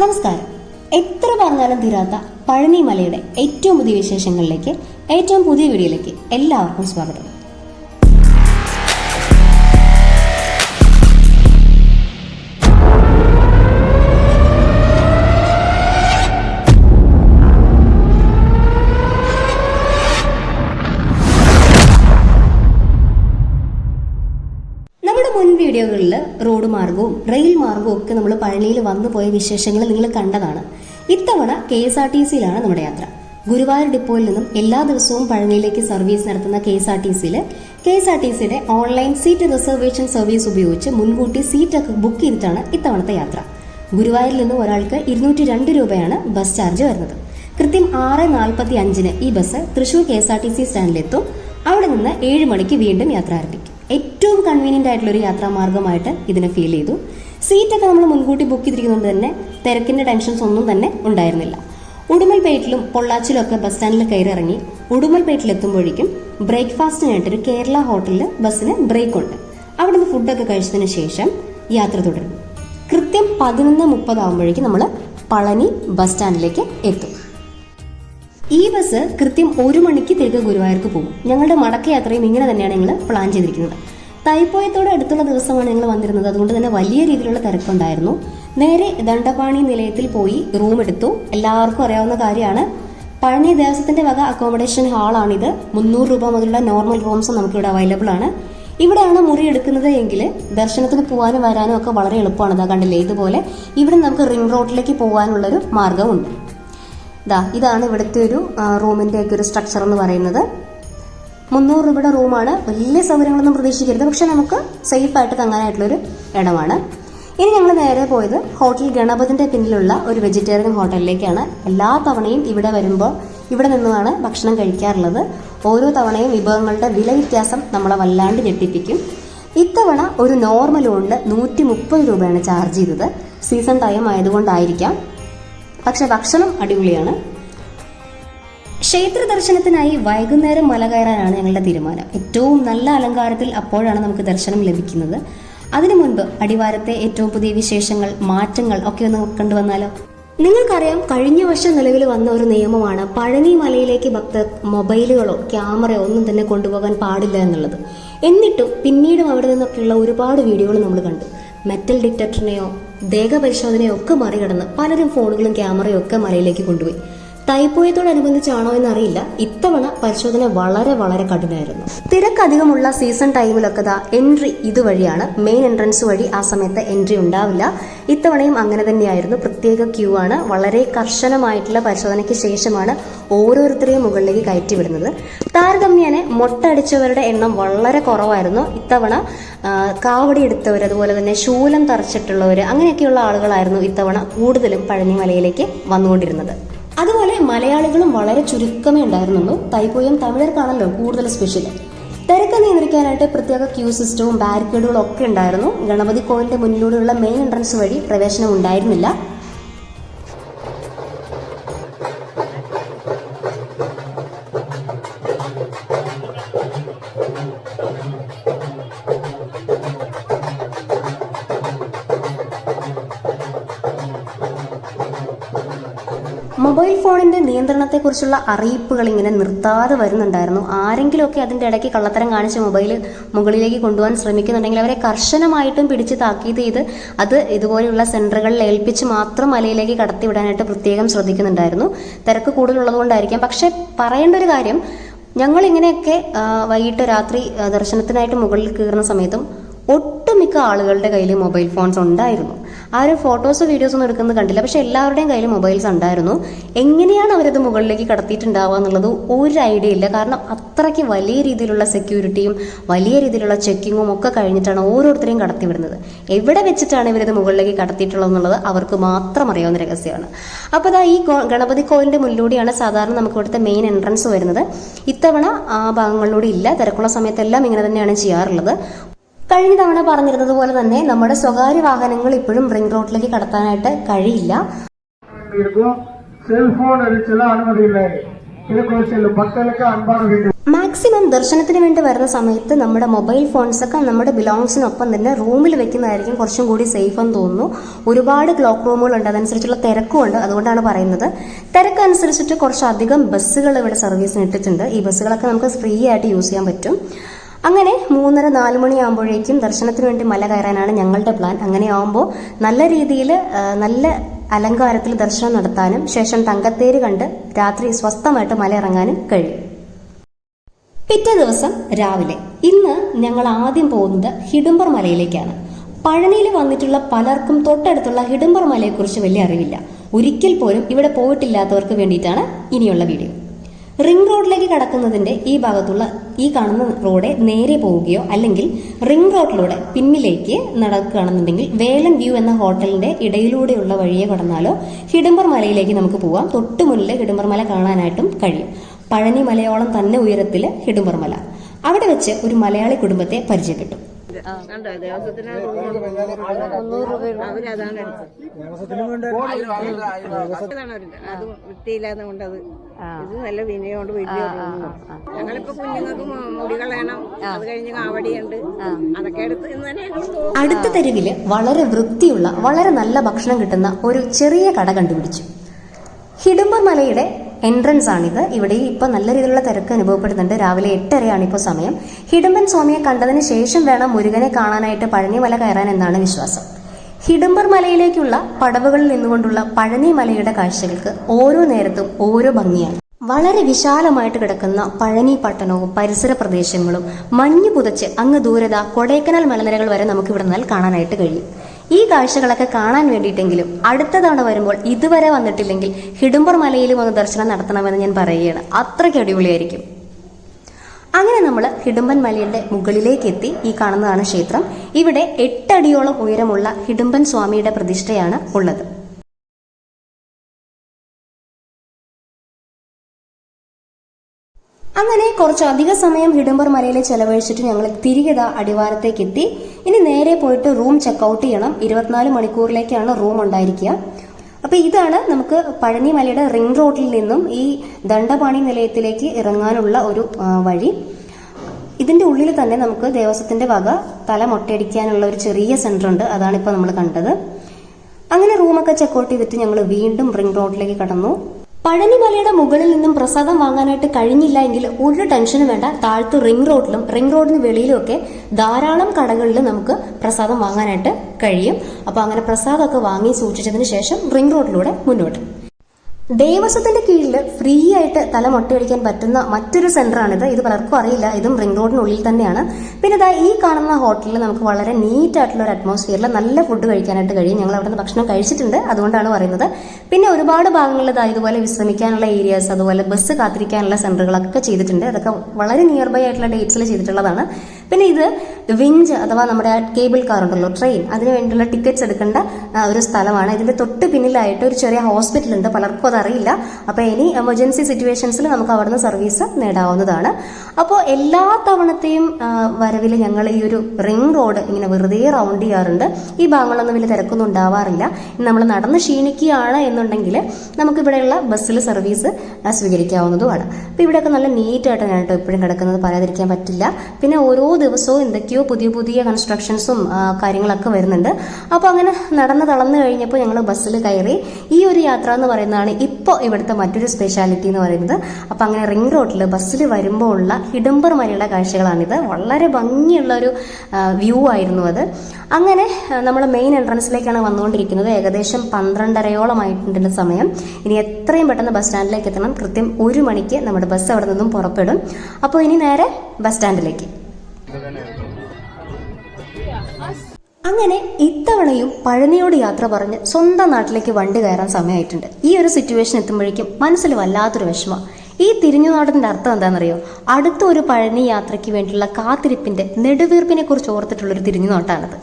നമസ്കാരം. എത്ര പറഞ്ഞാലും തീരാത്ത പഴനി മലയുടെ ഏറ്റവും പുതിയ വിശേഷങ്ങളിലേക്ക് ഏറ്റവും പുതിയ വീഡിയോയിലേക്ക് എല്ലാവർക്കും സ്വാഗതം. വീഡിയോകളിൽ റോഡ് മാർഗവും റെയിൽ മാർഗവും ഒക്കെ നമ്മൾ പഴനിയിൽ വന്നു പോയ വിശേഷങ്ങൾ നിങ്ങൾ കണ്ടതാണ്. ഇത്തവണ കെ എസ് ആർ ടി സിയിലാണ് നമ്മുടെ യാത്ര. ഗുരുവായൂർ ഡിപ്പോയിൽ നിന്നും എല്ലാ ദിവസവും പഴനിയിലേക്ക് സർവീസ് നടത്തുന്ന കെ എസ് ആർ ടി സിയിൽ കെ എസ് ആർ ടി സിയുടെ ഓൺലൈൻ സീറ്റ് റിസർവേഷൻ സർവീസ് ഉപയോഗിച്ച് മുൻകൂട്ടി സീറ്റൊക്കെ ബുക്ക് ചെയ്തിട്ടാണ് ഇത്തവണത്തെ യാത്ര. ഗുരുവായൂരിൽ നിന്ന് ഒരാൾക്ക് ഇരുന്നൂറ്റി രണ്ട് രൂപയാണ് ബസ് ചാർജ് വരുന്നത്. കൃത്യം ആറ് നാൽപ്പത്തി അഞ്ചിന് ഈ bus Thrissur K S R T C സ്റ്റാൻഡിലെത്തും. അവിടെ നിന്ന് ഏഴ് മണിക്ക് വീണ്ടും യാത്ര ആരംഭിക്കും. ഏറ്റവും കൺവീനിയന്റ് ആയിട്ടുള്ളൊരു യാത്രാമാർഗമായിട്ട് ഇതിനെ ഫീൽ ചെയ്തു. സീറ്റൊക്കെ നമ്മൾ മുൻകൂട്ടി ബുക്ക് ചെയ്തിരിക്കുന്നതുകൊണ്ട് തന്നെ തിരക്കിന്റെ ടെൻഷൻസ് ഒന്നും തന്നെ ഉണ്ടായിരുന്നില്ല. ഉടുമൽപേട്ടിലും പൊള്ളാച്ചിലും ഒക്കെ ബസ് സ്റ്റാൻഡിൽ കയറി ഇറങ്ങി ഉടുമൽപേട്ടിൽ എത്തുമ്പോഴേക്കും ബ്രേക്ക്ഫാസ്റ്റിനായിട്ട് ഒരു കേരള ഹോട്ടലിൽ ബസ്സിന് ബ്രേക്ക് ഉണ്ട്. അവിടുന്ന് ഫുഡൊക്കെ കഴിച്ചതിന് ശേഷം യാത്ര തുടരുന്നു. കൃത്യം പതിനൊന്ന് മുപ്പതാകുമ്പോഴേക്കും നമ്മൾ പളനി ബസ് സ്റ്റാൻഡിലേക്ക് എത്തും. ഈ ബസ് കൃത്യം ഒരു മണിക്ക് തിരികെ ഗുരുവായൂർക്ക് പോകും. ഞങ്ങളുടെ മടക്ക യാത്രയും ഇങ്ങനെ തന്നെയാണ് ഞങ്ങൾ പ്ലാൻ ചെയ്തിരിക്കുന്നത്. തൈപ്പോയത്തോട് അടുത്തുള്ള ദിവസമാണ് ഞങ്ങൾ വന്നിരുന്നത്. അതുകൊണ്ട് തന്നെ വലിയ രീതിയിലുള്ള തിരക്കുണ്ടായിരുന്നു. നേരെ ദണ്ഡപാണി നിലയത്തിൽ പോയി റൂം എടുത്തു. എല്ലാവർക്കും അറിയാവുന്ന കാര്യമാണ്. പഴനി ദേവസ്വത്തിന്റെ വക അക്കോമഡേഷൻ ഹാളാണിത് മുന്നൂറ് രൂപ മുതലുള്ള നോർമൽ റൂംസ് നമുക്കിവിടെ അവൈലബിൾ ആണ്. ഇവിടെയാണ് മുറി എടുക്കുന്നത് എങ്കിൽ ദർശനത്തിന് പോകാനും വരാനും ഒക്കെ വളരെ എളുപ്പമാണ്. ഇതാ കണ്ടില്ലേ? ഇതുപോലെ ഇവിടെ നമുക്ക് റിംഗ് റോഡിലേക്ക് പോകാനുള്ളൊരു മാർഗമുണ്ട് ദാ ഇതാണ് ഇവിടുത്തെ ഒരു റൂമിന്റെ ഒക്കെ ഒരു സ്ട്രക്ചർ എന്ന് പറയുന്നത്. മുന്നൂറ് രൂപയുടെ റൂമാണ്. വലിയ സൗകര്യങ്ങളൊന്നും പ്രതീക്ഷിക്കരുത്. പക്ഷെ നമുക്ക് സേഫ് ആയിട്ട് തങ്ങാനായിട്ടുള്ളൊരു ഇടമാണ്. ഇനി ഞങ്ങൾ നേരെ പോയത് ഹോട്ടൽ ഗണപതിന്റെ പിന്നിലുള്ള ഒരു വെജിറ്റേറിയൻ ഹോട്ടലിലേക്കാണ്. എല്ലാ തവണയും ഇവിടെ വരുമ്പോൾ ഇവിടെ നിന്നുമാണ് ഭക്ഷണം കഴിക്കാറുള്ളത്. ഓരോ തവണയും വിഭവങ്ങളുടെ വില വ്യത്യാസം നമ്മളെ വല്ലാണ്ട് ഞെട്ടിപ്പിക്കും. ഇത്തവണ ഒരു നോർമൽ ഉണ്ട്. നൂറ്റി മുപ്പത് രൂപയാണ് ചാർജ് ചെയ്തത്. സീസൺ ടൈം ആയതുകൊണ്ടായിരിക്കാം. പക്ഷെ ഭക്ഷണം അടിപൊളിയാണ്. ക്ഷേത്ര ദർശനത്തിനായി വൈകുന്നേരം മല കയറാനാണ് ഞങ്ങളുടെ തീരുമാനം. ഏറ്റവും നല്ല അലങ്കാരത്തിൽ അപ്പോഴാണ് നമുക്ക് ദർശനം ലഭിക്കുന്നത്. അതിനു മുൻപ് അടിവാരത്തെ ഏറ്റവും പുതിയ വിശേഷങ്ങൾ മാറ്റങ്ങൾ ഒക്കെ ഒന്ന് കണ്ടുവന്നാലോ? നിങ്ങൾക്കറിയാം കഴിഞ്ഞ വർഷം നിലവിൽ വന്ന ഒരു നിയമമാണ് പഴനി മലയിലേക്ക് ഭക്തർ മൊബൈലുകളോ ക്യാമറയോ ഒന്നും തന്നെ കൊണ്ടുപോകാൻ പാടില്ല എന്നുള്ളത്. എന്നിട്ടും പിന്നീടും അവിടെ നിന്നൊക്കെയുള്ള ഒരുപാട് വീഡിയോകൾ നമ്മൾ കണ്ടു. മെറ്റൽ ഡിറ്റക്ടറിനെയോ ദേഹപരിശോധനയോ ഒക്കെ മറികടന്ന് പലരും ഫോണുകളും ക്യാമറയും ഒക്കെ മലയിലേക്ക് കൊണ്ടുപോയി. തൈപ്പോയത്തോടനുബന്ധിച്ചാണോ എന്നറിയില്ല ഇത്തവണ പരിശോധന വളരെ വളരെ കഠിനമായിരുന്നു തിരക്കധികമുള്ള സീസൺ ടൈമിലൊക്കെ ദാ എൻട്രി ഇതുവഴിയാണ്. മെയിൻ എൻട്രൻസ് വഴി ആ സമയത്ത് എൻട്രി ഉണ്ടാവില്ല. ഇത്തവണയും അങ്ങനെ തന്നെയായിരുന്നു. പ്രത്യേക ക്യൂ ആണ്. വളരെ കർശനമായിട്ടുള്ള പരിശോധനയ്ക്ക് ശേഷമാണ് ഓരോരുത്തരെയും മുകളിലേക്ക് കയറ്റി വിടുന്നത് താരതമ്യേന മൊട്ടടിച്ചവരുടെ എണ്ണം വളരെ കുറവായിരുന്നു. ഇത്തവണ കാവടി എടുത്തവർ അതുപോലെ തന്നെ ശൂലം തറച്ചിട്ടുള്ളവർ അങ്ങനെയൊക്കെയുള്ള ആളുകളായിരുന്നു ഇത്തവണ കൂടുതലും പഴനിമലയിലേക്ക് വന്നുകൊണ്ടിരുന്നത്. അതുപോലെ മലയാളികളും വളരെ ചുരുക്കമേ ഉണ്ടായിരുന്നുള്ളൂ. തൈപ്പോയും തമിഴർക്കാണല്ലോ കൂടുതൽ സ്പെഷ്യൽ തിരക്ക് നിയന്ത്രിക്കാനായിട്ട് പ്രത്യേക ക്യൂ സിസ്റ്റവും ബാരിക്കേഡുകളും ഒക്കെ ഉണ്ടായിരുന്നു. ഗണപതി കോവിലിന്റെ മുന്നിലൂടെയുള്ള മെയിൻ എൻട്രൻസ് വഴി പ്രവേശനം ഉണ്ടായിരുന്നില്ല. മൊബൈൽ ഫോണിന്റെ നിയന്ത്രണത്തെക്കുറിച്ചുള്ള അറിയിപ്പുകൾ ഇങ്ങനെ നിർത്താതെ വരുന്നുണ്ടായിരുന്നു. ആരെങ്കിലുമൊക്കെ അതിന്റെ ഇടയ്ക്ക് കള്ളത്തരം കാണിച്ച് മൊബൈൽ മുകളിലേക്ക് കൊണ്ടുപോകാൻ ശ്രമിക്കുന്നുണ്ടെങ്കിൽ അവരെ കർശനമായിട്ടും പിടിച്ച് താക്കീത് ചെയ്ത് അത് ഇതുപോലെയുള്ള സെന്ററുകളിൽ ഏൽപ്പിച്ച് മാത്രം മലയിലേക്ക് കടത്തിവിടാനായിട്ട് പ്രത്യേകം ശ്രദ്ധിക്കുന്നുണ്ടായിരുന്നു. തിരക്ക് കൂടുതലുള്ളത് കൊണ്ടായിരിക്കാം. പക്ഷെ പറയേണ്ട ഒരു കാര്യം ഞങ്ങൾ ഇങ്ങനെയൊക്കെ വൈകിട്ട് രാത്രി ദർശനത്തിനായിട്ട് മുകളിൽ കയറുന്ന സമയത്തും ഒട്ടുമിക്ക ആളുകളുടെ കയ്യിൽ മൊബൈൽ ഫോൺസ് ഉണ്ടായിരുന്നു. ആരും ഫോട്ടോസ് വീഡിയോസ് ഒന്നും എടുക്കുന്നത് കണ്ടില്ല. പക്ഷെ എല്ലാവരുടെയും കയ്യിൽ മൊബൈൽസ് ഉണ്ടായിരുന്നു. എങ്ങനെയാണ് അവരത് മുകളിലേക്ക് കടത്തിയിട്ടുണ്ടാവുക എന്നുള്ളത് ഒരു ഐഡിയ ഇല്ല. കാരണം അത്രയ്ക്ക് വലിയ രീതിയിലുള്ള സെക്യൂരിറ്റിയും വലിയ രീതിയിലുള്ള ചെക്കിങ്ങും ഒക്കെ കഴിഞ്ഞിട്ടാണ് ഓരോരുത്തരെയും കടത്തിവിടുന്നത്. എവിടെ വെച്ചിട്ടാണ് ഇവരത് മുകളിലേക്ക് കടത്തിയിട്ടുള്ളത് എന്നുള്ളത് അവർക്ക് മാത്രം അറിയാവുന്ന രഹസ്യമാണ്. അപ്പോൾ അതാ ഈ ഗണപതി കോവിലിന്റെ മുന്നിലൂടെയാണ് സാധാരണ നമുക്ക് ഇവിടുത്തെ മെയിൻ എൻട്രൻസ് വരുന്നത്. ഇത്തവണ ആ ഭാഗങ്ങളിലൂടെ ഇല്ല. തിരക്കുള്ള സമയത്തെല്ലാം ഇങ്ങനെ തന്നെയാണ് ചെയ്യാറുള്ളത്. കഴിഞ്ഞ തവണ പറഞ്ഞിരുന്നത് പോലെ തന്നെ നമ്മുടെ സ്വകാര്യ വാഹനങ്ങൾ ഇപ്പോഴും റിംഗ് റോഡിലേക്ക് കടത്താനായിട്ട് കഴിയില്ല. മാക്സിമം ദർശനത്തിന് വേണ്ടി വരുന്ന സമയത്ത് നമ്മുടെ മൊബൈൽ ഫോൺസ് ഒക്കെ നമ്മുടെ ബിലോങ്സിനൊപ്പം തന്നെ റൂമിൽ വെക്കുന്നതായിരിക്കും കുറച്ചും കൂടി സേഫ് എന്ന് തോന്നുന്നു. ഒരുപാട് ക്ലോക്ക് റൂമുകളുണ്ട് അതനുസരിച്ചുള്ള തിരക്കുമുണ്ട് അതുകൊണ്ടാണ് പറയുന്നത്. തിരക്കനുസരിച്ചിട്ട് കുറച്ചധികം ബസ്സുകൾ ഇവിടെ സർവീസിന് ഇട്ടിട്ടുണ്ട്. ഈ ബസ്സുകളൊക്കെ നമുക്ക് ഫ്രീ ആയിട്ട് യൂസ് ചെയ്യാൻ പറ്റും. അങ്ങനെ മൂന്നര നാല് മണിയാകുമ്പോഴേക്കും ദർശനത്തിന് വേണ്ടി മല കയറാനാണ് ഞങ്ങളുടെ പ്ലാൻ അങ്ങനെ ആകുമ്പോൾ നല്ല രീതിയിൽ നല്ല അലങ്കാരത്തിൽ ദർശനം നടത്താനും ശേഷം തങ്കത്തേര് കണ്ട് രാത്രി സ്വസ്ഥമായിട്ട് മല ഇറങ്ങാനും കഴിയും. പിറ്റേ ദിവസം രാവിലെ. ഇന്ന് ഞങ്ങൾ ആദ്യം പോകുന്നത് ഹിഡുംബർ മലയിലേക്കാണ്. പഴനിയിൽ വന്നിട്ടുള്ള പലർക്കും തൊട്ടടുത്തുള്ള ഹിഡുംബർ മലയെക്കുറിച്ച് വലിയ അറിവില്ല. ഒരിക്കൽ പോലും ഇവിടെ പോയിട്ടില്ലാത്തവർക്ക് വേണ്ടിയിട്ടാണ് ഇനിയുള്ള വീഡിയോ. റിംഗ് റോഡിലേക്ക് കടക്കുന്നതിന്റെ ഈ ഭാഗത്തുള്ള ഈ കാണുന്ന റോഡ് നേരെ പോവുകയോ അല്ലെങ്കിൽ റിംഗ് റോഡിലൂടെ പിന്നിലേക്ക് നടക്കുകയാണെന്നുണ്ടെങ്കിൽ വേലം വ്യൂ എന്ന ഹോട്ടലിന്റെ ഇടയിലൂടെയുള്ള വഴിയെ കടന്നാലോ ഹിഡംബർ മലയിലേക്ക് നമുക്ക് പോവാം. തൊട്ടു മുന്നിൽ ഹിഡുംബർ മല കാണാനായിട്ടും കഴിയും. പഴനി മലയോളം തന്നെ ഉയരത്തിൽ ഹിഡംബർ മല. അവിടെ വെച്ച് ഒരു മലയാളി കുടുംബത്തെ പരിചയപ്പെട്ടു. കണ്ടോ? ദേവസ്വത്തിന് അവരതാണ് എടുത്തത് അത് വൃത്തിയില്ലാതെ കൊണ്ടത് ഇത് നല്ല വിനയം കൊണ്ട് വലിയ ഞങ്ങളിപ്പോ കുഞ്ഞുങ്ങൾക്ക് മുടി കളയണം. അത് കഴിഞ്ഞ് കാവടിയുണ്ട്. അതൊക്കെ എടുത്ത് അടുത്ത തെരുവിൽ വളരെ വൃത്തിയുള്ള വളരെ നല്ല ഭക്ഷണം കിട്ടുന്ന ഒരു ചെറിയ കട കണ്ടുപിടിച്ചു. ഹിഡുംബർ മലയുടെ എൻട്രൻസ് ആണിത്. ഇവിടെ ഇപ്പോൾ നല്ല രീതിയിലുള്ള തിരക്ക് അനുഭവപ്പെടുന്നുണ്ട്. രാവിലെ എട്ടരയാണ് ഇപ്പോൾ സമയം. ഹിഡംബൻ സ്വാമിയെ കണ്ടതിന് ശേഷം വേണം മുരുകനെ കാണാനായിട്ട് പഴനി മല കയറാൻ എന്നാണ് വിശ്വാസം. ഹിഡംബർ മലയിലേക്കുള്ള പടവുകളിൽ നിന്നുകൊണ്ടുള്ള പഴനി മലയുടെ കാഴ്ചകൾക്ക് ഓരോ നേരത്തും ഓരോ ഭംഗിയാണ്. വളരെ വിശാലമായിട്ട് കിടക്കുന്ന പഴനി പട്ടണവും പരിസര പ്രദേശങ്ങളും മഞ്ഞു പുതച്ച് അങ്ങ് ദൂരത കൊടൈക്കനാൽ മലനിരകൾ വരെ നമുക്ക് ഇവിടെ നിന്നാൽ കാണാനായിട്ട് കഴിയും. ഈ കാഴ്ചകളൊക്കെ കാണാൻ വേണ്ടിയിട്ടെങ്കിലും അടുത്ത തവണ വരുമ്പോൾ ഇതുവരെ വന്നിട്ടില്ലെങ്കിൽ ഹിഡുംബർ മലയിൽ വന്ന് ദർശനം നടത്തണമെന്ന് ഞാൻ പറയുകയാണ്. അത്രയ്ക്ക് അടിപൊളിയായിരിക്കും. അങ്ങനെ നമ്മൾ ഹിഡുംബൻ മലയുടെ മുകളിലേക്ക് എത്തി ഈ കാണുന്നതാണ് ക്ഷേത്രം. ഇവിടെ എട്ടടിയോളം ഉയരമുള്ള ഹിഡുംബൻ സ്വാമിയുടെ പ്രതിഷ്ഠയാണ് ഉള്ളത്. അങ്ങനെ കുറച്ച് അധിക സമയം ഹിഡംബർ മലയിൽ ചെലവഴിച്ചിട്ട് ഞങ്ങൾ തിരികെ അടിവാരത്തേക്ക് എത്തി ഇനി നേരെ പോയിട്ട് റൂം ചെക്കൗട്ട് ചെയ്യണം. ഇരുപത്തിനാല് മണിക്കൂറിലേക്കാണ് റൂം ഉണ്ടായിരിക്കുക. അപ്പൊ ഇതാണ് നമുക്ക് പഴനി മലയുടെ റിംഗ് റോഡിൽ നിന്നും ഈ ദണ്ഡപാണി നിലയത്തിലേക്ക് ഇറങ്ങാനുള്ള ഒരു വഴി. ഇതിന്റെ ഉള്ളിൽ തന്നെ നമുക്ക് ദേവസ്വത്തിന്റെ വക തല മൊട്ടയടിക്കാനുള്ള ഒരു ചെറിയ സെന്റർ ഉണ്ട്. അതാണ് ഇപ്പൊ നമ്മൾ കണ്ടത്. അങ്ങനെ റൂമൊക്കെ ചെക്കൗട്ട് ചെയ്തിട്ട് ഞങ്ങൾ വീണ്ടും റിംഗ് റോഡിലേക്ക് കടന്നു. പഴനിമലയുടെ മുകളിൽ നിന്നും പ്രസാദം വാങ്ങാനായിട്ട് കഴിഞ്ഞില്ല എങ്കിൽ ഒരു ടെൻഷനും വേണ്ട. താഴത്ത് റിംഗ് റോഡിലും റിംഗ് റോഡിന് വെളിയിലും ഒക്കെ ധാരാളം കടകളിൽ നമുക്ക് പ്രസാദം വാങ്ങാനായിട്ട് കഴിയും. അപ്പോൾ അങ്ങനെ പ്രസാദമൊക്കെ വാങ്ങി സൂക്ഷിച്ചതിന് ശേഷം റിംഗ് റോഡിലൂടെ മുന്നോട്ട്. ദേവസ്വത്തിന്റെ കീഴിൽ ഫ്രീ ആയിട്ട് തല മൊട്ടയടിക്കാൻ പറ്റുന്ന മറ്റൊരു സെന്ററാണിത് ഇത് പലർക്കും അറിയില്ല. ഇതും റിംഗ് റോഡിനുള്ളിൽ തന്നെയാണ്. പിന്നെ ഇതാ ഈ കാണുന്ന ഹോട്ടലിൽ നമുക്ക് വളരെ നീറ്റ് ആയിട്ടുള്ള ഒരു അറ്റ്മോസ്ഫിയറിൽ നല്ല ഫുഡ് കഴിക്കാനായിട്ട് കഴിയും. ഞങ്ങൾ അവിടെ നിന്ന് ഭക്ഷണം കഴിച്ചിട്ടുണ്ട്. അതുകൊണ്ടാണ് പറയുന്നത്. പിന്നെ ഒരുപാട് ഭാഗങ്ങളിൽ ഇതാ ഇതുപോലെ വിശ്രമിക്കാനുള്ള ഏരിയാസ് അതുപോലെ ബസ് കാത്തിരിക്കാനുള്ള സെന്ററുകളൊക്കെ ചെയ്തിട്ടുണ്ട്. അതൊക്കെ വളരെ നിയർ ബൈ ആയിട്ടുള്ള ഡേറ്റ്സിൽ ചെയ്തിട്ടുള്ളതാണ്. പിന്നെ ഇത് വിഞ്ച് അഥവാ നമ്മുടെ കേബിൾ കാർ ഉണ്ടല്ലോ ട്രെയിൻ അതിന് വേണ്ടിയുള്ള ടിക്കറ്റ്സ് എടുക്കേണ്ട ഒരു സ്ഥലമാണ്. ഇതിന്റെ തൊട്ട് പിന്നിലായിട്ട് ഒരു ചെറിയ ഹോസ്പിറ്റൽ ഉണ്ട്. പലർക്കും അതറിയില്ല അപ്പോൾ ഇനി എമർജൻസി സിറ്റുവേഷൻസിൽ നമുക്ക് അവിടുന്ന് സർവീസ് നേടാവുന്നതാണ്. അപ്പോൾ എല്ലാ തവണത്തെയും വരവിൽ ഞങ്ങൾ ഈ ഒരു റിംഗ് റോഡ് ഇങ്ങനെ വെറുതെ റൗണ്ട് ചെയ്യാറുണ്ട്. ഈ ഭാഗങ്ങളൊന്നും വലിയ തിരക്കൊന്നും ഉണ്ടാവാറില്ല. നമ്മൾ നടന്ന് ക്ഷീണിക്കുകയാണ് എന്നുണ്ടെങ്കിൽ നമുക്കിവിടെയുള്ള ബസ്സിൽ സർവീസ് സ്വീകരിക്കാവുന്നതുമാണ്. അപ്പോൾ ഇവിടെയൊക്കെ നല്ല നീറ്റായിട്ടാണ് കേട്ടോ എപ്പോഴും കിടക്കുന്നത്. പറയാതിരിക്കാൻ പറ്റില്ല. പിന്നെ ഓരോ ദിവസവും എന്തൊക്കെയോ പുതിയ പുതിയ കൺസ്ട്രക്ഷൻസും കാര്യങ്ങളൊക്കെ വരുന്നുണ്ട്. അപ്പോൾ അങ്ങനെ നടന്ന് തളർന്നു കഴിഞ്ഞപ്പോൾ ഞങ്ങൾ ബസ്സിൽ കയറി ഈ ഒരു യാത്ര എന്ന് പറയുന്നതാണ് ഇപ്പോൾ ഇവിടുത്തെ മറ്റൊരു സ്പെഷ്യാലിറ്റി എന്ന് പറയുന്നത് അപ്പോൾ അങ്ങനെ റിംഗ് റോഡിൽ ബസ്സിൽ വരുമ്പോൾ ഉള്ള ഹിഡംബർ മലയുടെ കാഴ്ചകളാണിത്. വളരെ ഭംഗിയുള്ള ഒരു വ്യൂ ആയിരുന്നു അത്. അങ്ങനെ നമ്മൾ മെയിൻ എൻട്രൻസിലേക്കാണ് വന്നുകൊണ്ടിരിക്കുന്നത്. ഏകദേശം പന്ത്രണ്ടരയോളമായിട്ടുണ്ട് സമയം. ഇനി എത്രയും പെട്ടെന്ന് ബസ് സ്റ്റാൻഡിലേക്ക് എത്തണം. കൃത്യം ഒരു മണിക്ക് നമ്മുടെ ബസ് അവിടെ നിന്നും പുറപ്പെടും. അപ്പോൾ ഇനി നേരെ ബസ് സ്റ്റാൻഡിലേക്ക് അങ്ങനെ ഇത്തവണയും പഴനിയോട് യാത്ര പറഞ്ഞ് സ്വന്തം നാട്ടിലേക്ക് വണ്ടി കയറാൻ സമയമായിട്ടുണ്ട്. ഈ ഒരു സിറ്റുവേഷൻ എത്തുമ്പോഴേക്കും മനസ്സിൽ വല്ലാത്തൊരു വിഷമം. ഈ തിരിഞ്ഞുനാടിന്റെ അർത്ഥം എന്താണെന്നറിയോ? അടുത്ത ഒരു പഴനി യാത്രയ്ക്ക് വേണ്ടിയുള്ള കാത്തിരിപ്പിന്റെ നെടുവീർപ്പിനെ കുറിച്ച് ഓർത്തിട്ടുള്ള ഒരു തിരിഞ്ഞുനോട്ടാണത്.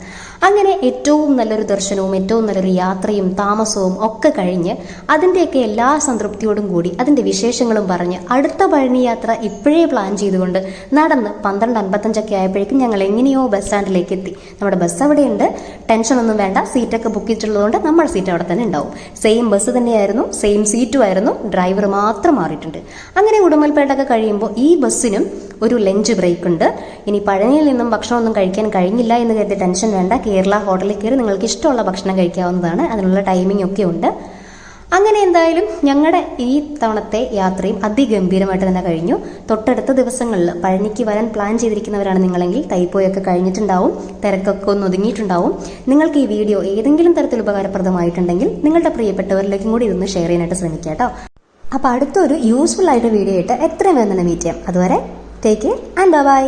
അങ്ങനെ ഏറ്റവും നല്ലൊരു ദർശനവും ഏറ്റവും നല്ലൊരു യാത്രയും താമസവും ഒക്കെ കഴിഞ്ഞ് അതിന്റെയൊക്കെ എല്ലാ സംതൃപ്തിയോടും കൂടി അതിന്റെ വിശേഷങ്ങളും പറഞ്ഞ് അടുത്ത പഴനി യാത്ര ഇപ്പോഴേ പ്ലാൻ ചെയ്തുകൊണ്ട് നടന്ന് പന്ത്രണ്ട് അൻപത്തഞ്ചൊക്കെ ആയപ്പോഴേക്കും ഞങ്ങൾ എങ്ങനെയോ ബസ് സ്റ്റാൻഡിലേക്ക് എത്തി. നമ്മുടെ ബസ് അവിടെയുണ്ട്. ടെൻഷനൊന്നും വേണ്ട. സീറ്റൊക്കെ ബുക്ക് ചെയ്തിട്ടുള്ളതുകൊണ്ട് നമ്മുടെ സീറ്റ് അവിടെ തന്നെ ഉണ്ടാവും. സെയിം ബസ് തന്നെയായിരുന്നു. സെയിം സീറ്റും ആയിരുന്നു. ഡ്രൈവർ മാത്രം മാറിയിട്ടുണ്ട്. അങ്ങനെ ഉടുമ്പൽപേട്ടൊക്കെ കഴിയുമ്പോൾ ഈ ബസ്സിനും ഒരു ലഞ്ച് ബ്രേക്ക് ഉണ്ട് ഇനി പഴനിയിൽ നിന്നും ഭക്ഷണമൊന്നും കഴിക്കാൻ കഴിഞ്ഞില്ല എന്ന് കരുതി ടെൻഷൻ വേണ്ട. കേരള ഹോട്ടലിൽ കയറി നിങ്ങൾക്ക് ഇഷ്ടമുള്ള ഭക്ഷണം കഴിക്കാവുന്നതാണ്. അതിനുള്ള ടൈമിംഗ് ഒക്കെ ഉണ്ട്. അങ്ങനെ എന്തായാലും ഞങ്ങളുടെ ഈ തവണത്തെ യാത്രയും അതിഗംഭീരമായിട്ട് തന്നെ കഴിഞ്ഞു. തൊട്ടടുത്ത ദിവസങ്ങളിൽ പഴനിക്ക് വരാൻ പ്ലാൻ ചെയ്തിരിക്കുന്നവരാണ് നിങ്ങളെങ്കിൽ തൈപ്പോയൊക്കെ കഴിഞ്ഞിട്ടുണ്ടാവും. തിരക്കൊക്കെ ഒന്ന് ഒതുങ്ങിയിട്ടുണ്ടാവും. നിങ്ങൾക്ക് ഈ വീഡിയോ ഏതെങ്കിലും തരത്തിൽ ഉപകാരപ്രദമായിട്ടുണ്ടെങ്കിൽ നിങ്ങളുടെ പ്രിയപ്പെട്ടവരിലേക്കും കൂടി ഇതൊന്ന് ഷെയർ ചെയ്യാനായിട്ട് ശ്രമിക്കുക കേട്ടോ അപ്പോൾ അടുത്തൊരു യൂസ്ഫുൾ ആയിട്ട് വീഡിയോ ആയിട്ട് എത്രയും വേഗം തന്നെ മീറ്റ് ചെയ്യാം. അതുവരെ ടേക്ക് കെയർ ആൻഡ് ബൈ